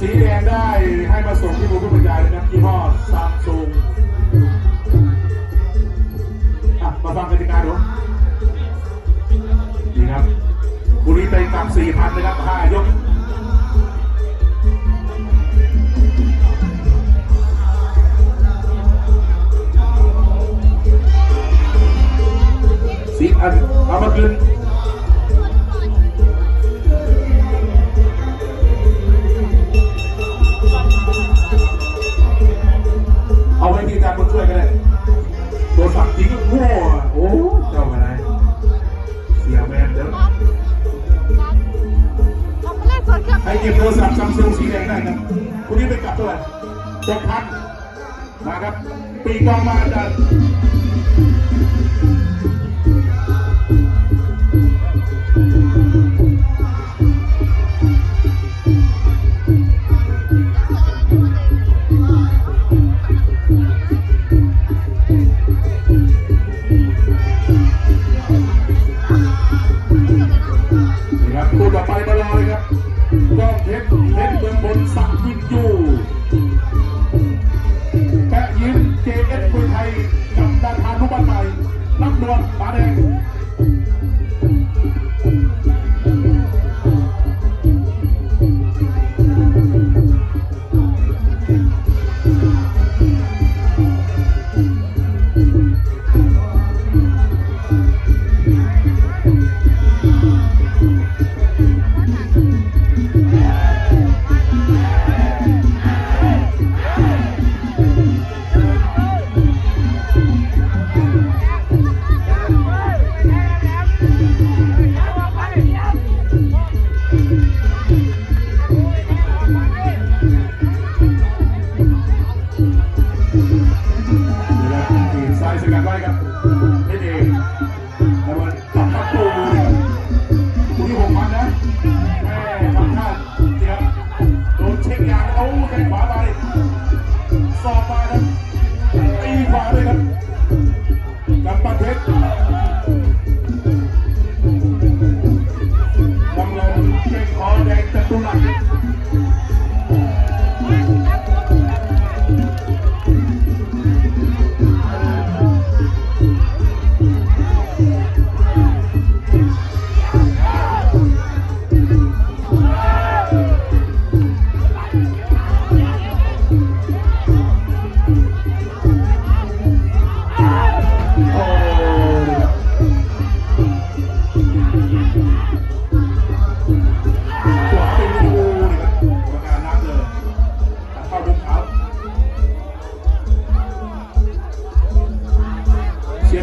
สีแดงได้ให้มาส่งที่บูธผู้บรรยายนะครับยี่ห้อซัมซุงอะมาฟังกติกาดูนี่ครับบุรีเต็งกับสี่พันนะครับห้ายกสีอันเอามาคืน รเก็บโทรศัพท์ซัมซุงสีแดงได้ครับคุณนี้ไปกลับเท่าไหร่หกพันมาครับ ปีกองมาอาจารย์ครับคู่ต่อไปมารอเลยครับ กองเพชรเพชรเมืองบนสักวินยูแปะยิ้มเจเอสมวยไทยกับดาธานุบันใหม่นักดวลฟ้าแดง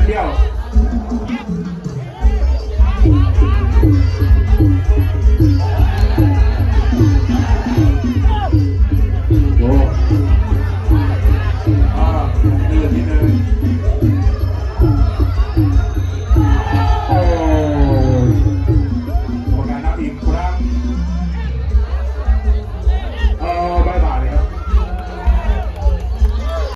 Gabriel.